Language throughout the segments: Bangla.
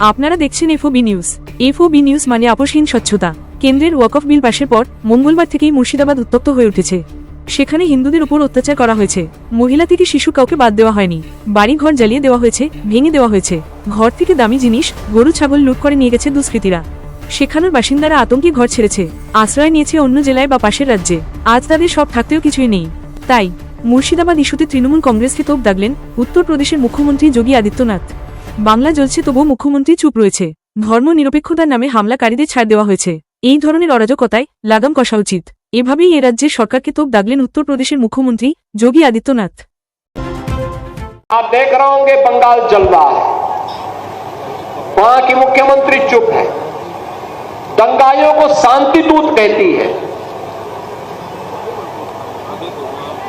আপনারা দেখছেন এফওবি নিউজ। এফওবি নিউজ মানে আপোষহীন স্বচ্ছতা। কেন্দ্রের ওয়াকফ বিল পাশের পর মঙ্গলবার থেকেই মুর্শিদাবাদ উত্তপ্ত হয়ে উঠেছে। সেখানে হিন্দুদের উপর অত্যাচার করা হয়েছে। মহিলা থেকে শিশু কাউকে বাদ দেওয়া হয়নি। বাড়ি ঘর জ্বালিয়ে দেওয়া হয়েছে, ভেঙে দেওয়া হয়েছে। ঘর থেকে দামি জিনিস, গরু, ছাগল লুট করে নিয়ে গেছে দুষ্কৃতীরা। সেখানের বাসিন্দারা আতঙ্কে ঘর ছেড়েছে, আশ্রয় নিয়েছে অন্য জেলায় বা পাশের রাজ্যে। আজ তাদের সব থাকতেও কিছুই নেই। তাই মুর্শিদাবাদ ইস্যুতে তৃণমূল কংগ্রেসকে তোপ দাগলেন উত্তরপ্রদেশের মুখ্যমন্ত্রী যোগী আদিত্যনাথ। বাংলা জ্বলছে তবুও মুখ্যমন্ত্রী চুপ রয়েছে ধর্ম নিরপেক্ষতার নামে হামলাকারীদের ছাড় দেওয়া হয়েছে এই ধরনের অরাজকতায় লাগাম কষা উচিত এভাবেই এ রাজ্যের সরকারকে তোপ দাগলেন উত্তরপ্রদেশের মুখ্যমন্ত্রী যোগী আদিত্যনাথ आप देख रहे होंगे बंगाल जल रहा है वहां की मुख्यमंत्री चुप है दंगाइयों को शांति दूत कहती है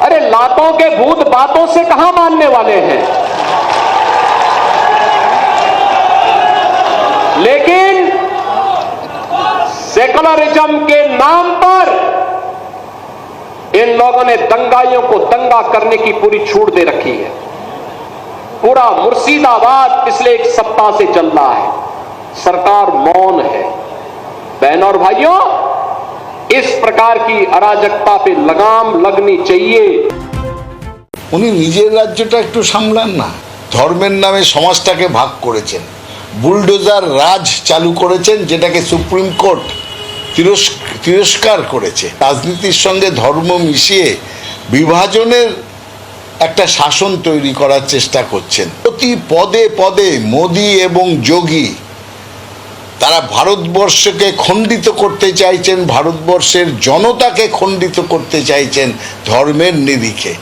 अरे लातों के भूत बातों से कहां मानने वाले हैं लेकिन सेकुलरिज्म के नाम पर इन लोगों ने दंगाइयों को दंगा करने की पूरी छूट दे रखी है पूरा मुर्शिदाबाद पिछले एक सप्ताह से चल रहा है सरकार मौन है बहन और भाइयों इस प्रकार की अराजकता पे लगाम लगनी चाहिए উনি নিজের রাজ্যটা একটু সামলান না ধর্মের নামে সমাজটাকে ভাগ করেছেন বুলডোজার রাজ চালু করেছেন, যেটাকে সুপ্রিম কোর্ট তিরস্কার করেছে। রাজনীতির সঙ্গে ধর্ম মিশিয়ে বিভাজনের একটা শাসন তৈরি করার চেষ্টা করছেন। প্রতি পদে পদে মোদি এবং যোগী তারা ভারতবর্ষকে খণ্ডিত করতে চাইছেন, ভারতবর্ষের জনতাকে খণ্ডিত করতে চাইছেন ধর্মের নিরিখে।